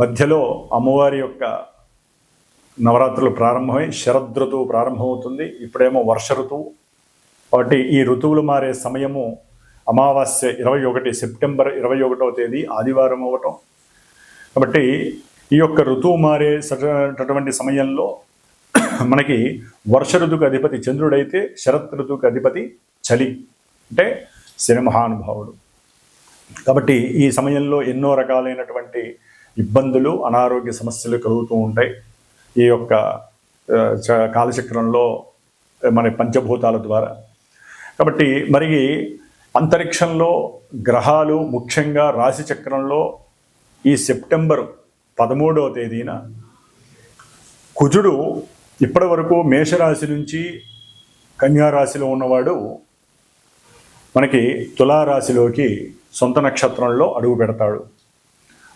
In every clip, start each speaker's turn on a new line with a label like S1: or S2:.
S1: మధ్యలో అమ్మవారి యొక్క నవరాత్రులు ప్రారంభమై శరదృతువు ప్రారంభమవుతుంది. ఇప్పుడేమో వర్ష ఋతువు. కాబట్టి ఈ ఋతువులు మారే సమయము అమావాస్య ఇరవై ఒకటి సెప్టెంబర్ ఇరవై ఒకటవ తేదీ ఆదివారం అవ్వటం. కాబట్టి ఈ యొక్క ఋతువు మారే సటువంటి సమయంలో మనకి వర్ష ఋతువుకి అధిపతి చంద్రుడైతే శరత్ ఋతువుకి అధిపతి చలి. అంటే శని మహానుభావుడు. కాబట్టి ఈ సమయంలో ఎన్నో రకాలైనటువంటి ఇబ్బందులు అనారోగ్య సమస్యలు కలుగుతూ ఉంటాయి. ఈ యొక్క చ- కాలచక్రంలో మన పంచభూతాల ద్వారా. కాబట్టి మరి అంతరిక్షంలో గ్రహాలు ముఖ్యంగా రాశి చక్రంలో ఈ సెప్టెంబర్ పదమూడవ తేదీన కుజుడు ఇప్పటి వరకు మేషరాశి నుంచి కన్యారాశిలో ఉన్నవాడు మనకి తులారాశిలోకి సొంత నక్షత్రంలో అడుగు పెడతాడు.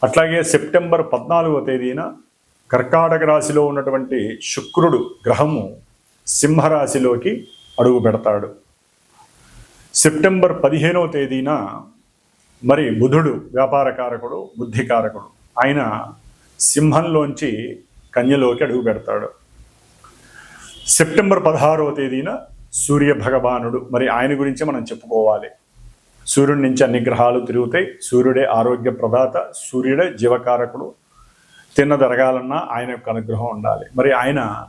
S1: అట్లాగే సెప్టెంబర్ పద్నాలుగవ తేదీన కర్కాటక రాశిలో ఉన్నటువంటి శుక్రుడు గ్రహము సింహరాశిలోకి అడుగు పెడతాడు. సెప్టెంబర్ పదిహేనవ తేదీన మరి బుధుడు వ్యాపారకారకుడు బుద్ధికారకుడు ఆయన సింహంలోంచి కన్యలోకి అడుగు పెడతాడు. సెప్టెంబర్ పదహారవ తేదీన సూర్య భగవానుడు మరి ఆయన గురించి మనం చెప్పుకోవాలి. సూర్యుడి నుంచి అన్ని గ్రహాలు తిరుగుతాయి. సూర్యుడే ఆరోగ్య ప్రదాత సూర్యుడే జీవకారకుడు. తిన్న జరగాలన్నా ఆయన యొక్క అనుగ్రహం ఉండాలి. మరి ఆయన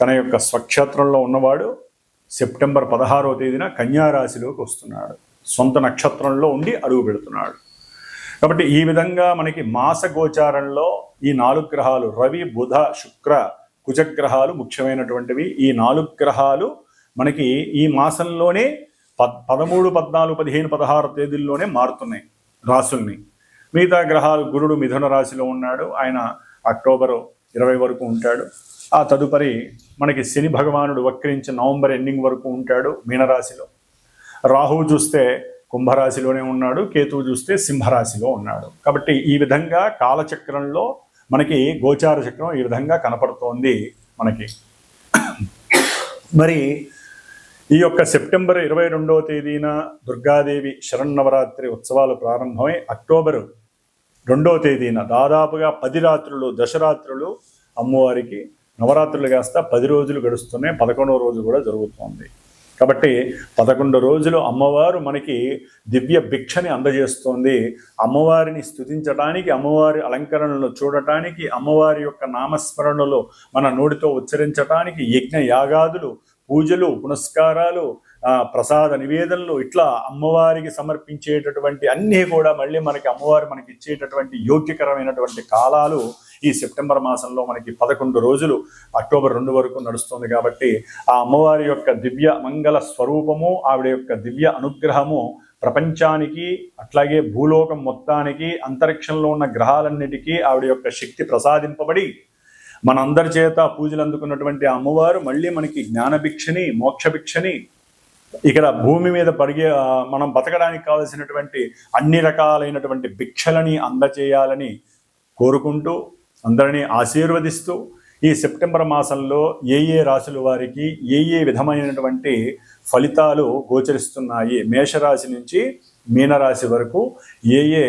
S1: తన యొక్క స్వక్షేత్రంలో ఉన్నవాడు సెప్టెంబర్ పదహారవ తేదీన కన్యారాశిలోకి వస్తున్నాడు. సొంత నక్షత్రంలో ఉండి అడుగు పెడుతున్నాడు. కాబట్టి ఈ విధంగా మనకి మాస గోచారంలో ఈ నాలుగు గ్రహాలు రవి బుధ శుక్ర కుజగ్రహాలు ముఖ్యమైనటువంటివి. ఈ నాలుగు గ్రహాలు మనకి ఈ మాసంలోనే పదమూడు పద్నాలుగు పదిహేను పదహారు తేదీల్లోనే మారుతున్నాయి రాసుల్ని. మిగతా గ్రహాలు గురుడు మిథున రాశిలో ఉన్నాడు. ఆయన అక్టోబర్ ఇరవై వరకు ఉంటాడు. ఆ తదుపరి మనకి శని భగవానుడు వక్రించి నవంబర్ ఎండింగ్ వరకు ఉంటాడు మీనరాశిలో. రాహువు చూస్తే కుంభరాశిలోనే ఉన్నాడు. కేతువు చూస్తే సింహరాశిలో ఉన్నాడు. కాబట్టి ఈ విధంగా కాలచక్రంలో మనకి గోచార చక్రం ఈ విధంగా కనపడుతోంది మనకి. మరి ఈ యొక్క సెప్టెంబర్ ఇరవై రెండవ తేదీన దుర్గాదేవి శరన్నవరాత్రి ఉత్సవాలు ప్రారంభమై అక్టోబర్ రెండవ తేదీన దాదాపుగా పది రాత్రులు దశరాత్రులు అమ్మవారికి నవరాత్రులు కాస్త పది రోజులు గడుస్తున్నాయి. పదకొండవ రోజు కూడా జరుగుతోంది. కాబట్టి పదకొండు రోజులు అమ్మవారు మనకి దివ్య భిక్షని అందజేస్తోంది. అమ్మవారిని స్థుతించడానికి అమ్మవారి అలంకరణలు చూడటానికి అమ్మవారి యొక్క నామస్మరణలో మన నోటితో ఉచ్చరించటానికి యజ్ఞ యాగాదులు పూజలు పునస్కారాలు ప్రసాద నివేదనలు ఇట్లా అమ్మవారికి సమర్పించేటటువంటి అన్నీ కూడా మళ్ళీ మనకి అమ్మవారు మనకి ఇచ్చేటటువంటి యోగ్యకరమైనటువంటి కాలాలు ఈ సెప్టెంబర్ మాసంలో మనకి పదకొండు రోజులు అక్టోబర్ రెండు వరకు నడుస్తుంది కాబట్టి ఆ అమ్మవారి యొక్క దివ్య మంగళ స్వరూపము ఆవిడ యొక్క దివ్య అనుగ్రహము ప్రపంచానికి అట్లాగే భూలోకం మొత్తానికి అంతరిక్షంలో ఉన్న గ్రహాలన్నిటికీ ఆవిడ యొక్క శక్తి ప్రసాదింపబడి మనందరి చేత పూజలు అందుకున్నటువంటి అమ్మవారు మళ్ళీ మనకి జ్ఞానభిక్షని మోక్షభిక్షని ఇక్కడ భూమి మీద పరిగే మనం బతకడానికి కావలసినటువంటి అన్ని రకాలైనటువంటి భిక్షలని అందచేయాలని కోరుకుంటూ అందరినీ ఆశీర్వదిస్తూ ఈ సెప్టెంబర్ మాసంలో ఏ ఏ రాశుల వారికి ఏ ఏ విధమైనటువంటి ఫలితాలు గోచరిస్తున్నాయి మేషరాశి నుంచి మీనరాశి వరకు ఏ ఏ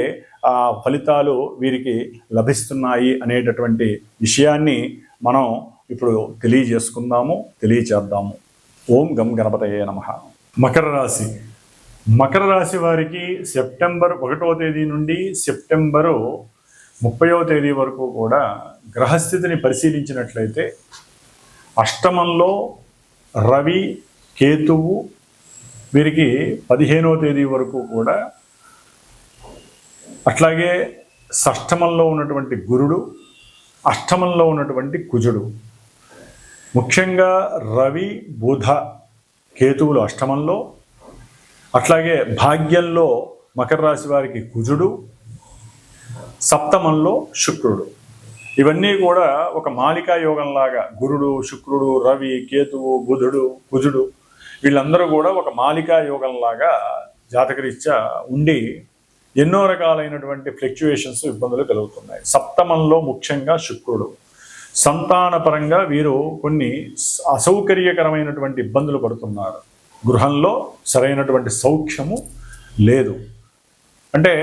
S1: ఫలితాలు వీరికి లభిస్తున్నాయి అనేటటువంటి విషయాన్ని మనం ఇప్పుడు తెలియజేసుకుందాము తెలియచేద్దాము. ఓం గం గణపతయే నమ. మకర రాశి. మకర రాశి వారికి సెప్టెంబర్ ఒకటో తేదీ నుండి సెప్టెంబరు ముప్పయో తేదీ వరకు కూడా గ్రహస్థితిని పరిశీలించినట్లయితే అష్టమంలో రవి కేతువు వీరికి పదిహేనో తేదీ వరకు కూడా అట్లాగే షష్టమంలో ఉన్నటువంటి గురుడు అష్టమంలో ఉన్నటువంటి కుజుడు. ముఖ్యంగా రవి బుధ కేతువులు అష్టమంలో. అట్లాగే భాగ్యంలో మకర రాశి వారికి కుజుడు సప్తమంలో శుక్రుడు. ఇవన్నీ కూడా ఒక మాలికా యోగంలాగా గురుడు శుక్రుడు రవి కేతువు బుధుడు కుజుడు వీళ్ళందరూ కూడా ఒక మాలికా యోగంలాగా జాతకరీత్యా ఉండి ఎన్నో రకాలైనటువంటి ఫ్లక్చుయేషన్స్ ఇబ్బందులు కలుగుతున్నాయి. సప్తమంలో ముఖ్యంగా శుక్రుడు. సంతానపరంగా వీరు కొన్ని అసౌకర్యకరమైనటువంటి ఇబ్బందులు పడుతున్నారు. గృహంలో సరైనటువంటి సౌఖ్యము లేదు. అంటే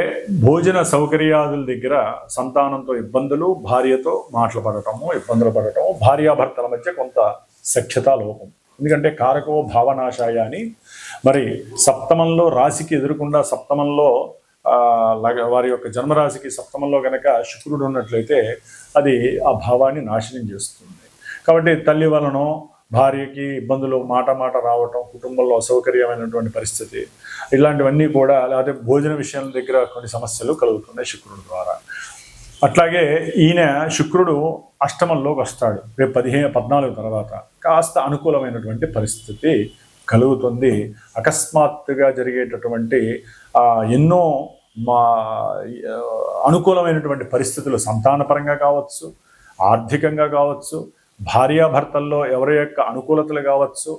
S1: భోజన సౌకర్యాదుల దగ్గర సంతానంతో ఇబ్బందులు భార్యతో మాటలు పడటము ఇబ్బందులు పడటము భార్యాభర్తల మధ్య కొంత సఖ్యత లోపం. ఎందుకంటే కారకో భావనాశాయ అని మరి సప్తమంలో రాశికి ఎదురుకుండా సప్తమంలో వారి యొక్క జన్మరాశికి సప్తమంలో కనుక శుక్రుడు ఉన్నట్లయితే అది ఆ భావాన్ని నాశనం చేస్తుంది. కాబట్టి తల్లి వలనో భార్యకి ఇబ్బందులు మాట మాట రావటం కుటుంబంలో అసౌకర్యమైనటువంటి పరిస్థితి ఇలాంటివన్నీ కూడా లేకపోతే భోజన విషయాల దగ్గర కొన్ని సమస్యలు కలుగుతున్నాయి శుక్రుడు ద్వారా. అట్లాగే ఈయన శుక్రుడు అష్టమంలోకి వస్తాడు రేపు పదిహేను పద్నాలుగు తర్వాత. కాస్త అనుకూలమైనటువంటి పరిస్థితి కలుగుతుంది. అకస్మాత్తుగా జరిగేటటువంటి ఎన్నో మా అనుకూలమైనటువంటి పరిస్థితులు సంతానపరంగా కావచ్చు ఆర్థికంగా కావచ్చు భార్యాభర్తల్లో ఎవరి యొక్క అనుకూలతలు కావచ్చు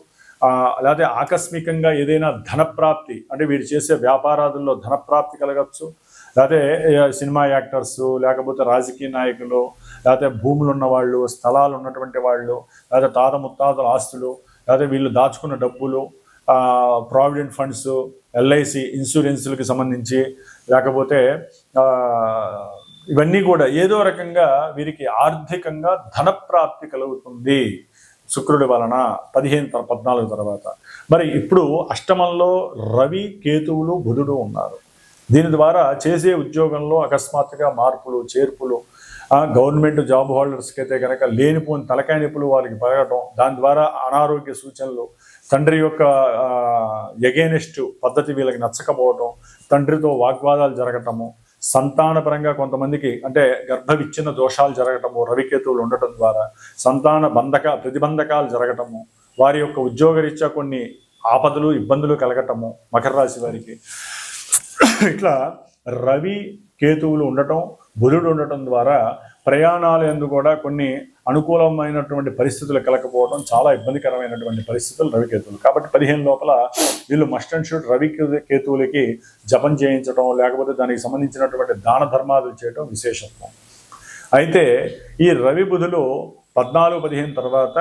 S1: లేకపోతే ఆకస్మికంగా ఏదైనా ధనప్రాప్తి అంటే వీరు చేసే వ్యాపారాదుల్లో ధనప్రాప్తి కలగచ్చు లేకపోతే సినిమా యాక్టర్స్ లేకపోతే రాజకీయ నాయకులు లేకపోతే భూములు ఉన్న వాళ్ళు స్థలాలు ఉన్నటువంటి వాళ్ళు లేకపోతే తాత ముత్తాతల ఆస్తులు లేకపోతే వీళ్ళు దాచుకున్న డబ్బులు ప్రావిడెంట్ ఫండ్స్ ఎల్ఐసి ఇన్సూరెన్స్లకి సంబంధించి లేకపోతే ఇవన్నీ కూడా ఏదో రకంగా వీరికి ఆర్థికంగా ధనప్రాప్తి కలుగుతుంది. శుక్రుడి వలన పదిహేను పద్నాలుగు తర్వాత. మరి ఇప్పుడు అష్టమంలో రవి కేతువులు బుధుడు ఉన్నారు. దీని ద్వారా చేసే ఉద్యోగంలో అకస్మాత్తుగా మార్పులు చేర్పులు గవర్నమెంట్ జాబ్ హోల్డర్స్కి అయితే కనుక లేనిపోని తలకాయ నొప్పులు వాళ్ళకి పెరగటం దాని ద్వారా అనారోగ్య సూచనలు తండ్రి యొక్క ఎగేనెస్ట్ పద్ధతి వీళ్ళకి నచ్చకపోవటం తండ్రితో వాగ్వాదాలు జరగటము సంతానపరంగా కొంతమందికి అంటే గర్భ విచ్ఛిన్న దోషాలు జరగటము రవికేతువులు ఉండటం ద్వారా సంతాన బంధక ప్రతిబంధకాలు జరగటము వారి యొక్క ఉద్యోగరీత్యా కొన్ని ఆపదలు ఇబ్బందులు కలగటము మకర రాశి వారికి. ఇట్లా రవి కేతువులు ఉండటం బుధుడు ఉండటం ద్వారా ప్రయాణాలు ఎందు కూడా కొన్ని అనుకూలమైనటువంటి పరిస్థితులు కలకపోవడం చాలా ఇబ్బందికరమైనటువంటి పరిస్థితులు రవికేతువులు. కాబట్టి పదిహేను లోపల వీళ్ళు మస్ట్ అండ్ షూట్ రవి కేతువులకి జపం చేయించడం లేకపోతే దానికి సంబంధించినటువంటి దాన ధర్మాదులు చేయడం విశేషత్వం అయితే ఈ రవి బుధులు పద్నాలుగు పదిహేను తర్వాత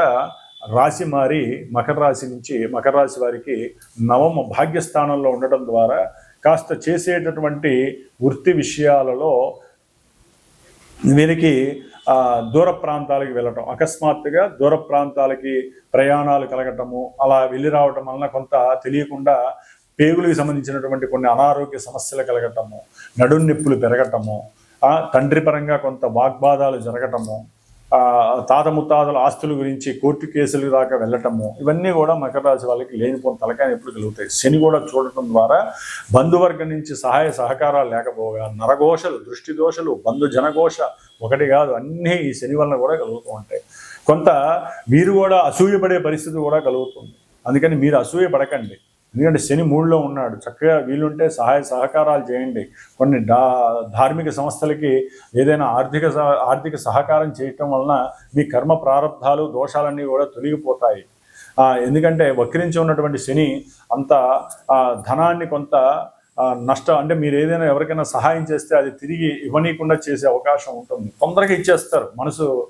S1: రాశి మారి మకర రాశి నుంచి మకర రాశి వారికి నవమ భాగ్యస్థానంలో ఉండటం ద్వారా కాస్త చేసేటటువంటి వృత్తి విషయాలలో వీరికి దూర ప్రాంతాలకు వెళ్ళటం అకస్మాత్తుగా దూర ప్రాంతాలకి ప్రయాణాలు కలగటము అలా వెళ్ళి రావటం వలన కొంత తెలియకుండా పేగులకు సంబంధించినటువంటి కొన్ని అనారోగ్య సమస్యలు కలగటము నడుం నొప్పులు పెరగటము తండ్రి పరంగా కొంత వాగ్బాధాలు జరగటము తాత ముత్తాతల ఆస్తుల గురించి కోర్టు కేసులు దాకా వెళ్ళటము ఇవన్నీ కూడా మకర రాశి వాళ్ళకి లేనిపోయిన తలకాయ ఎప్పుడు కలుగుతాయి. శని కూడా చూడటం ద్వారా బంధువర్గం నుంచి సహాయ సహకారాలు లేకపోగా నరఘోషలు దృష్టి దోషలు బంధు జనఘోష ఒకటి కాదు అన్నీ ఈ శని వలన కూడా కలుగుతూ ఉంటాయి. కొంత మీరు కూడా అసూయపడే పరిస్థితి కూడా కలుగుతుంది. అందుకని మీరు అసూయ పడకండి ఎందుకంటే శని మూడులో ఉన్నాడు. చక్కగా వీలుంటే సహాయ సహకారాలు చేయండి. కొన్ని డా ధార్మిక సంస్థలకి ఏదైనా ఆర్థిక సహ- ఆర్థిక సహకారం చేయటం వలన మీ కర్మ ప్రారంధాలు దోషాలన్నీ కూడా తొలగిపోతాయి. ఎందుకంటే వక్రించి ఉన్నటువంటి శని అంత ధనాన్ని కొంత నష్టం అంటే మీరు ఏదైనా ఎవరికైనా సహాయం చేస్తే అది తిరిగి ఇవ్వనీయకుండా చేసే అవకాశం ఉంటుంది. తొందరగా ఇచ్చేస్తారు. మనసు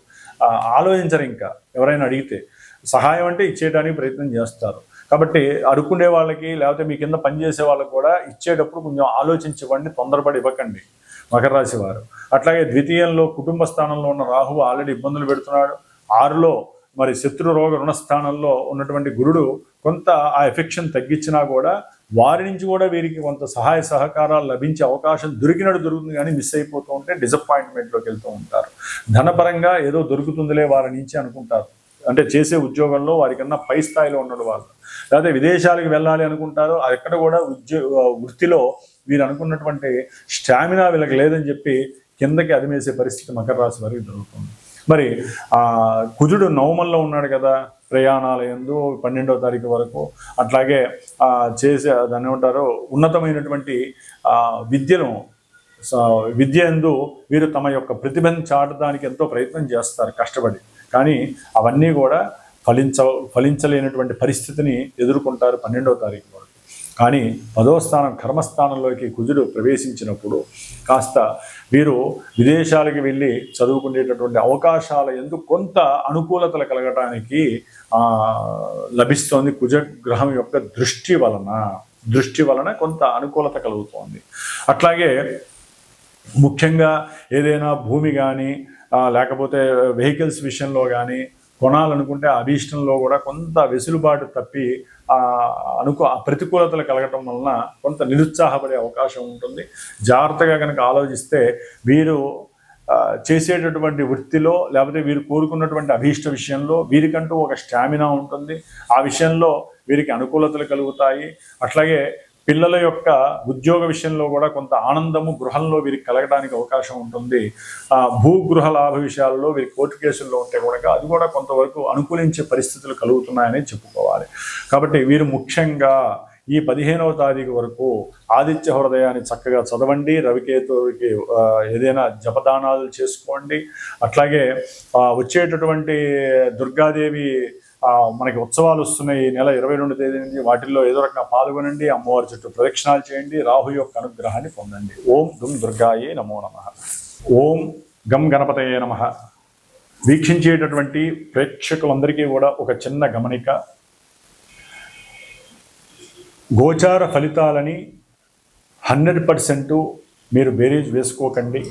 S1: ఆలోచించరు ఇంకా ఎవరైనా అడిగితే. సహాయం అంటే ఇచ్చేయడానికి ప్రయత్నం చేస్తారు. కాబట్టి అడుక్కునే వాళ్ళకి లేకపోతే మీ కింద పనిచేసే వాళ్ళకి కూడా ఇచ్చేటప్పుడు కొంచెం ఆలోచించివ్వండి తొందరపడి ఇవ్వకండి మకర రాశి వారు. అట్లాగే ద్వితీయంలో కుటుంబ స్థానంలో ఉన్న రాహువు ఆల్రెడీ ఇబ్బందులు పెడుతున్నాడు. ఆరులో మరి శత్రు రోగ రుణస్థానంలో ఉన్నటువంటి గురుడు కొంత ఆ ఎఫెక్షన్ తగ్గించినా కూడా వారి నుంచి కూడా వీరికి కొంత సహాయ సహకారాలు లభించే అవకాశం దొరికినట్టు దొరుకుతుంది కానీ మిస్ అయిపోతూ ఉంటే డిసప్పాయింట్మెంట్లోకి వెళ్తూ ఉంటారు. ధనపరంగా ఏదో దొరుకుతుందిలే వారి నుంచి అనుకుంటారు. అంటే చేసే ఉద్యోగంలో వారికన్నా పై స్థాయిలో ఉన్నాడు వాళ్ళు లేకపోతే విదేశాలకు వెళ్ళాలి అనుకుంటారు అక్కడ కూడా ఉద్యోగ వృత్తిలో వీరు అనుకున్నటువంటి స్టామినా వీళ్ళకి లేదని చెప్పి కిందకి అదిమేసే పరిస్థితి మకర రాశి వారికి జరుగుతుంది. మరి ఆ కుజుడు నవమల్లో ఉన్నాడు కదా ప్రయాణాల ఎందు పన్నెండవ తారీఖు వరకు. అట్లాగే ఆ చేసే దాన్ని ఏమంటారు ఉన్నతమైనటువంటి ఆ విద్యను విద్య ఎందు వీరు తమ యొక్క ప్రతిభను చాటడానికి ఎంతో ప్రయత్నం చేస్తారు కష్టపడి. కానీ అవన్నీ కూడా ఫలించ ఫలించలేనటువంటి పరిస్థితిని ఎదుర్కొంటారు పన్నెండవ తారీఖు వరకు కానీ పదవ స్థానం కర్మస్థానంలోకి కుజుడు ప్రవేశించినప్పుడు కాస్త వీరు విదేశాలకు వెళ్ళి చదువుకునేటటువంటి అవకాశాల ఎందుకు కొంత అనుకూలతలు కలగటానికి లభిస్తోంది లభిస్తోంది కుజగ్రహం యొక్క దృష్టి వలన. దృష్టి వలన కొంత అనుకూలత కలుగుతోంది. అట్లాగే ముఖ్యంగా ఏదైనా భూమి కానీ లేకపోతే వెహికల్స్ విషయంలో కానీ కొనాలనుకుంటే ఆ అభీష్టంలో కూడా కొంత వెసులుబాటు తప్పి అనుకో ఆ ప్రతికూలతలు కలగటం వలన కొంత నిరుత్సాహపడే అవకాశం ఉంటుంది. జాగ్రత్తగా కనుక ఆలోచిస్తే వీరు చేసేటటువంటి వృత్తిలో లేకపోతే వీరు కోరుకున్నటువంటి అభీష్ట విషయంలో వీరికంటూ ఒక స్టామినా ఉంటుంది. ఆ విషయంలో వీరికి అనుకూలతలు కలుగుతాయి. అట్లాగే పిల్లల యొక్క ఉద్యోగ విషయంలో కూడా కొంత ఆనందము గృహంలో వీరికి కలగడానికి అవకాశం ఉంటుంది. ఆ భూగృహ లాభ విషయాల్లో వీరి కోర్టు కేసుల్లో ఉంటే కూడా అది కూడా కొంతవరకు అనుకూలించే పరిస్థితులు కలుగుతున్నాయని చెప్పుకోవాలి. కాబట్టి వీరు ముఖ్యంగా ఈ పదిహేనవ తారీఖు వరకు ఆదిత్య హృదయాన్ని చక్కగా చదవండి రవికేతుడికి ఏదైనా జపదానాలు చేసుకోండి. అట్లాగే వచ్చేటటువంటి దుర్గాదేవి మనకి ఉత్సవాలు వస్తున్నాయి. ఈ నెల ఇరవై రెండు తేదీ నుంచి వాటిల్లో ఏదో రకంగా పాల్గొనండి. అమ్మవారి చుట్టూ ప్రదక్షిణాలు చేయండి. రాహు యొక్క అనుగ్రహాన్ని పొందండి. ఓం దుమ్ దుర్గాయే నమో నమ. ఓం గం గణపతయే నమ. వీక్షించేటటువంటి ప్రేక్షకులందరికీ కూడా ఒక చిన్న గమనిక. గోచార ఫలితాలని హండ్రెడ్ పర్సెంట్ మీరు బేరీజ్ వేసుకోకండి.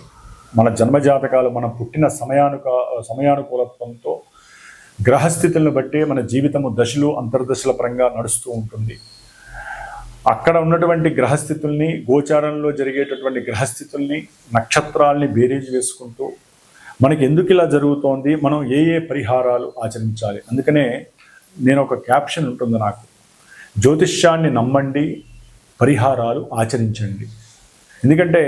S1: మన జన్మజాతకాలు మనం పుట్టిన సమయానుక సమయానుకూలత్వంతో గ్రహస్థితులను బట్టి మన జీవితము దశలు అంతర్దశల పరంగా నడుస్తూ ఉంటుంది. అక్కడ ఉన్నటువంటి గ్రహస్థితుల్ని గోచారంలో జరిగేటటువంటి గ్రహస్థితుల్ని నక్షత్రాల్ని బేరీజ్ వేసుకుంటూ మనకి ఎందుకు ఇలా జరుగుతోంది మనం ఏ ఏ పరిహారాలు ఆచరించాలి? అందుకనే నేను ఒక క్యాప్షన్ ఉంటుంది నాకు. జ్యోతిష్యాన్ని నమ్మండి పరిహారాలు ఆచరించండి. ఎందుకంటే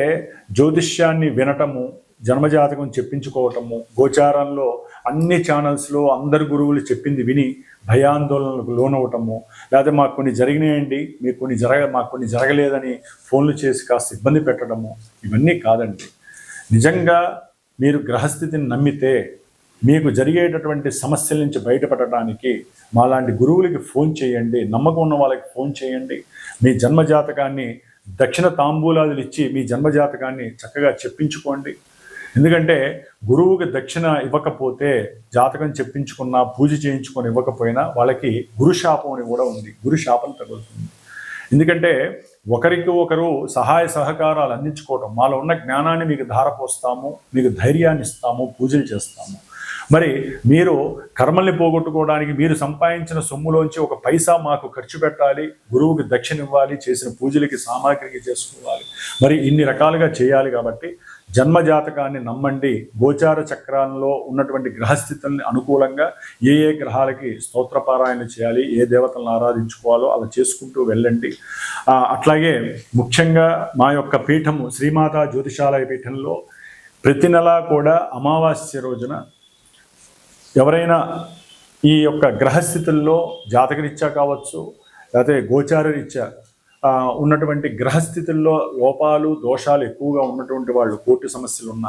S1: జ్యోతిష్యాన్ని వినటము జన్మజాతకం చెప్పించుకోవటము గోచారంలో అన్ని ఛానల్స్లో అందరు గురువులు చెప్పింది విని భయాందోళనలకు లోనవటము లేకపోతే మాకు కొన్ని జరిగినాయండి మీకు కొన్ని జరగ మాకు కొన్ని జరగలేదని ఫోన్లు చేసి కాస్త ఇబ్బంది పెట్టడము ఇవన్నీ కాదండి. నిజంగా మీరు గ్రహస్థితిని నమ్మితే మీకు జరిగేటటువంటి సమస్యల నుంచి బయటపడటానికి మాలాంటి గురువులకి ఫోన్ చేయండి నమ్మకం ఉన్న వాళ్ళకి ఫోన్ చేయండి. మీ జన్మజాతకాన్ని దక్షిణ తాంబూలాదులు ఇచ్చి మీ జన్మజాతకాన్ని చక్కగా చెప్పించుకోండి. ఎందుకంటే గురువుకి దక్షిణ ఇవ్వకపోతే జాతకం చెప్పించుకున్నా పూజ చేయించుకొని ఇవ్వకపోయినా వాళ్ళకి గురుశాపం అని కూడా ఉంది. గురుశాపం తగులుతుంది. ఎందుకంటే ఒకరికి ఒకరు సహాయ సహకారాలు అందించుకోవటం మాలో ఉన్న జ్ఞానాన్ని మీకు ధారపోస్తాము మీకు ధైర్యాన్ని ఇస్తాము పూజలు చేస్తాము. మరి మీరు కర్మల్ని పోగొట్టుకోవడానికి మీరు సంపాదించిన సొమ్ములోంచి ఒక పైసా మాకు ఖర్చు పెట్టాలి గురువుకి దక్షిణ ఇవ్వాలి చేసిన పూజలకి సామాగ్రికి చేసుకోవాలి. మరి ఇన్ని రకాలుగా చేయాలి కాబట్టి జన్మ జాతకాన్ని నమ్మండి. గోచార చక్రాల్లో ఉన్నటువంటి గ్రహస్థితుల్ని అనుకూలంగా ఏ ఏ గ్రహాలకి స్తోత్రపారాయణ చేయాలి ఏ దేవతలను ఆరాధించుకోవాలో అలా చేసుకుంటూ వెళ్ళండి. అట్లాగే ముఖ్యంగా మా యొక్క పీఠము శ్రీమాతా జ్యోతిషాలయ పీఠంలో ప్రతి నెలా కూడా అమావాస్య రోజున ఎవరైనా ఈ యొక్క గ్రహస్థితుల్లో జాతకరీత్యా కావచ్చు లేకపోతే గోచారరీత్యా ఉన్నటువంటి గ్రహస్థితుల్లో లోపాలు దోషాలు ఎక్కువగా ఉన్నటువంటి వాళ్ళు కోర్టు సమస్యలు ఉన్న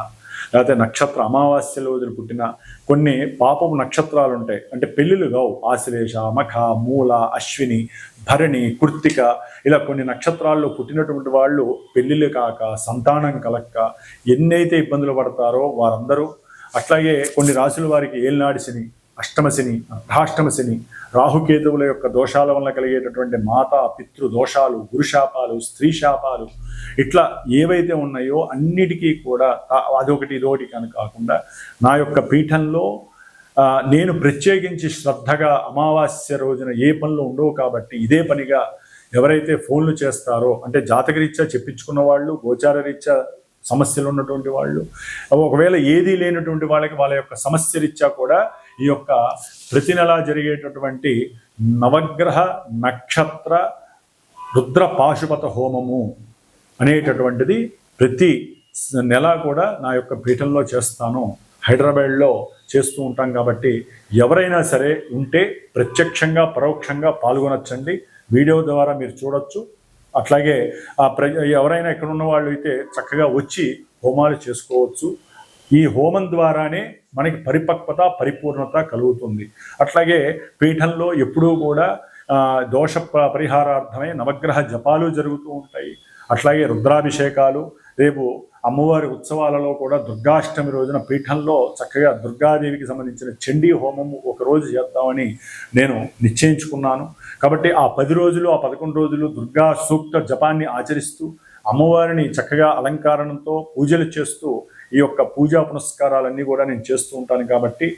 S1: లేకపోతే నక్షత్ర అమావాస్యలు వదిలి పుట్టిన కొన్ని పాపపు నక్షత్రాలు ఉంటాయి అంటే పెళ్ళిళ్ళు కావు. ఆశ్లేష మఖ మూల అశ్విని భరణి కృత్తిక ఇలా కొన్ని నక్షత్రాల్లో పుట్టినటువంటి వాళ్ళు పెళ్ళిళ్ళు కాక సంతానం కలక్క ఎన్నైతే ఇబ్బందులు పడతారో వారందరూ అట్లాగే కొన్ని రాసుల వారికి ఏలినాడిసిని అష్టమశని అర్ధాష్టమశని రాహుకేతువుల యొక్క దోషాల వల్ల కలిగేటటువంటి మాతా పితృ దోషాలు గురుశాపాలు స్త్రీ శాపాలు ఇట్లా ఏవైతే ఉన్నాయో అన్నిటికీ కూడా అదొకటి ఇదొకటి కానీ కాకుండా నా యొక్క పీఠంలో నేను ప్రత్యేకించి శ్రద్ధగా అమావాస్య రోజున ఏ పనులు ఉండవు కాబట్టి ఇదే పనిగా ఎవరైతే ఫోన్లు చేస్తారో అంటే జాతకరీత్యా చెప్పించుకున్న వాళ్ళు గోచార రీత్యా సమస్యలు ఉన్నటువంటి వాళ్ళు ఒకవేళ ఏదీ లేనటువంటి వాళ్ళకి వాళ్ళ యొక్క సమస్య రీత్యా కూడా ఈ యొక్క ప్రతి నెలా జరిగేటటువంటి నవగ్రహ నక్షత్ర రుద్ర పాశుపత హోమము అనేటటువంటిది ప్రతి నెల కూడా నా యొక్క పీఠంలో చేస్తాను. హైదరాబాద్లో చేస్తూ ఉంటాం కాబట్టి ఎవరైనా సరే ఉంటే ప్రత్యక్షంగా పరోక్షంగా పాల్గొనొచ్చండి. వీడియో ద్వారా మీరు చూడొచ్చు. అట్లాగే ఆ ప్ర ఎవరైనా ఇక్కడ ఉన్న వాళ్ళు అయితే చక్కగా వచ్చి హోమాలు చేసుకోవచ్చు. ఈ హోమం ద్వారానే మనకి పరిపక్వత పరిపూర్ణత కలుగుతుంది. అట్లాగే పీఠంలో ఎప్పుడూ కూడా దోష పరిహారార్థమై నవగ్రహ జపాలు జరుగుతూ ఉంటాయి. అట్లాగే రుద్రాభిషేకాలు రేపు అమ్మవారి ఉత్సవాలలో కూడా దుర్గాష్టమి రోజున పీఠంలో చక్కగా దుర్గాదేవికి సంబంధించిన చండీ హోమము ఒక రోజు చేద్దామని నేను నిశ్చయించుకున్నాను. కాబట్టి ఆ పది రోజులు ఆ పదకొండు రోజులు దుర్గా సూక్త జపాన్ని ఆచరిస్తూ అమ్మవారిని చక్కగా అలంకారణంతో పూజలు చేస్తూ ఈ యొక్క పూజా పునస్కారాలన్నీ కూడా నేను చేస్తూ ఉంటాను కాబట్టి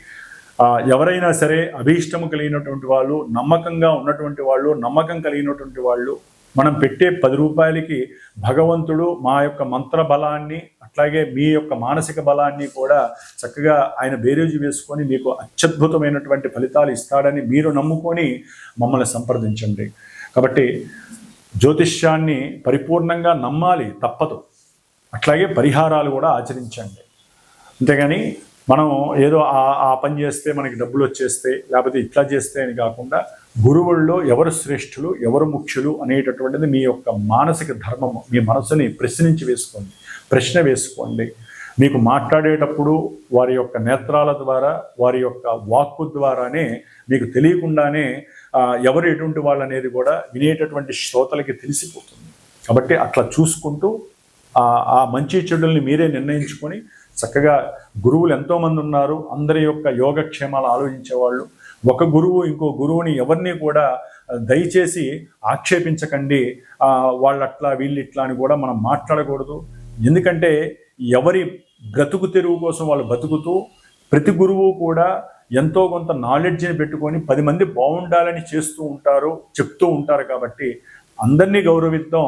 S1: ఎవరైనా సరే అభీష్టము కలిగినటువంటి వాళ్ళు నమ్మకంగా ఉన్నటువంటి వాళ్ళు నమ్మకం కలిగినటువంటి వాళ్ళు మనం పెట్టే పది రూపాయలకి భగవంతుడు మా యొక్క మంత్ర బలాన్ని అట్లాగే మీ యొక్క మానసిక బలాన్ని కూడా చక్కగా ఆయన బేరేజు వేసుకొని మీకు అత్యద్భుతమైనటువంటి ఫలితాలు ఇస్తాడని మీరు నమ్ముకొని మమ్మల్ని సంప్రదించండి. కాబట్టి జ్యోతిష్యాన్ని పరిపూర్ణంగా నమ్మాలి తప్పదు. అట్లాగే పరిహారాలు కూడా ఆచరించండి. అంతేగాని మనం ఏదో ఆ ఆ పని చేస్తే మనకి డబ్బులు వచ్చేస్తే లేకపోతే ఇట్లా చేస్తే అని కాకుండా గురువుల్లో ఎవరు శ్రేష్ఠులు ఎవరు ముఖ్యులు అనేటటువంటిది మీ యొక్క మానసిక ధర్మము. మీ మనసుని ప్రశ్నించి వేసుకోండి. ప్రశ్న వేసుకోండి. మీకు మాట్లాడేటప్పుడు వారి యొక్క నేత్రాల ద్వారా వారి యొక్క వాక్కు ద్వారానే మీకు తెలియకుండానే ఎవరు ఎటువంటి వాళ్ళు అనేది కూడా వినేటటువంటి శ్రోతలకి తెలిసిపోతుంది. కాబట్టి అట్లా చూసుకుంటూ ఆ మంచి చెడుల్ని మీరే నిర్ణయించుకొని చక్కగా గురువులు ఎంతోమంది ఉన్నారు. అందరి యొక్క యోగక్షేమాలు ఆలోచించేవాళ్ళు. ఒక గురువు ఇంకో గురువుని ఎవరిని కూడా దయచేసి ఆక్షేపించకండి. వాళ్ళు అట్లా వీళ్ళు ఇట్లా అని కూడా మనం మాట్లాడకూడదు. ఎందుకంటే ఎవరి బ్రతుకు తెరువు కోసం వాళ్ళు బతుకుతూ ప్రతి గురువు కూడా ఎంతో కొంత నాలెడ్జ్ని పెట్టుకొని పది మంది బాగుండాలని చేస్తూ ఉంటారు చెప్తూ ఉంటారు కాబట్టి అందరినీ గౌరవిద్దాం.